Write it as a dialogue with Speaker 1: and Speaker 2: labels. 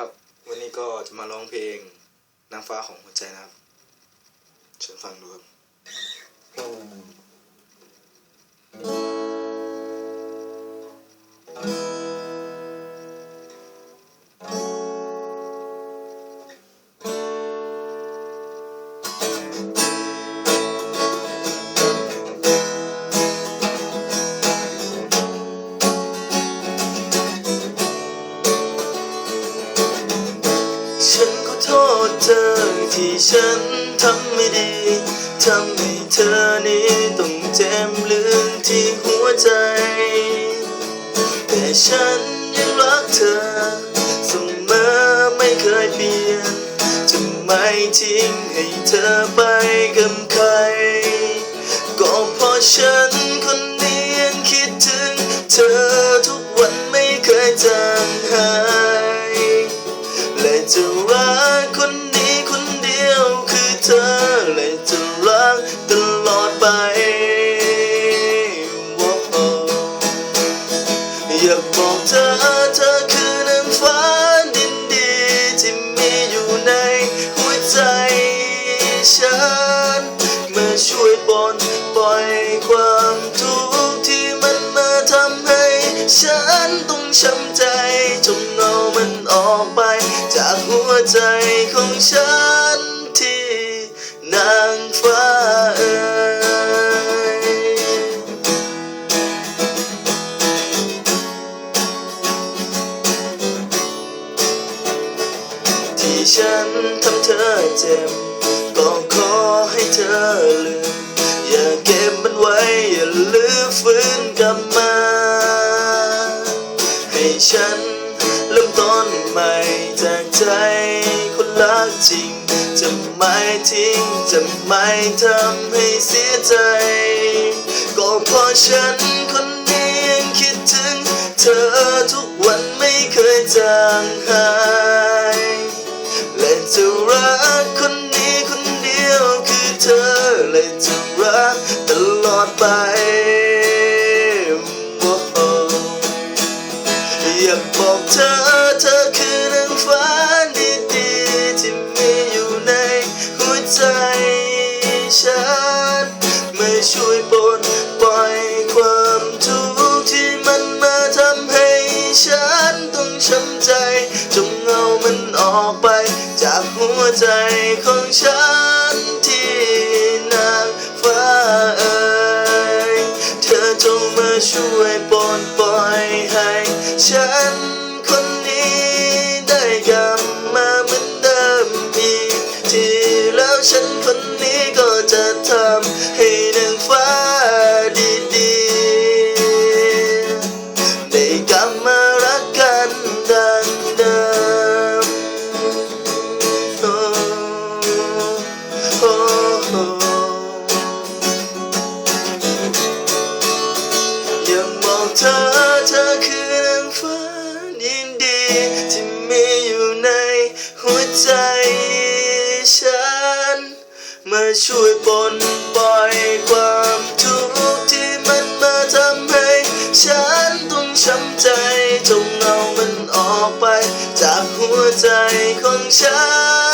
Speaker 1: ครับ วันนี้ก็จะมาร้องเพลงนางฟ้าของหัวใจนะครับเชิญฟังดูครับ ฉันขอโทษเธอที่ฉันทำไม่ดี ทำให้เธอนี้ต้องเจ็บลึกที่หัวใจ แต่ฉันยังรักเธอเสมอไม่เคยเปลี่ยน จะไม่ทิ้งให้เธอไปกับใคร ก็เพราะฉันคนนี้ยังคิดถึงเธอ ช่วยปล่อยความทุกข์ที่มันมาทำให้ ฉันต้องช้ำใจ จงเอามันออกไป จากหัวใจของฉันที่นางฟ้าเอ่ยที่ฉันทำเธอเจ็บก็ขอให้เธอลืม ต้นใหม่จากใจคนรักจริง จะไม่ทิ้งจะไม่ทำให้เสียใจ ก็เพราะฉันคนนี้ยังคิดถึง เธอทุกวันไม่เคยจางหาย และจะรักคนนี้คนเดียวคือเธอ และจะรัก ช่วยปลดปล่อยความทุกข์ที่มันมาทำให้ฉันต้องช้ำใจ จงเอามันออกไป จากหัวใจของฉันที่นางฟ้าเอ่ยเธอจงมาช่วยปลดปล่อย อเธอเธอคือนางฟ้ายินดีที่มีอยู่ในหัวใจฉัน มาช่วยปลดปล่อยความทุกข์ที่มันมาทำให้ฉันต้องช้ำใจจงเอามันออกไป จากหัวใจของฉัน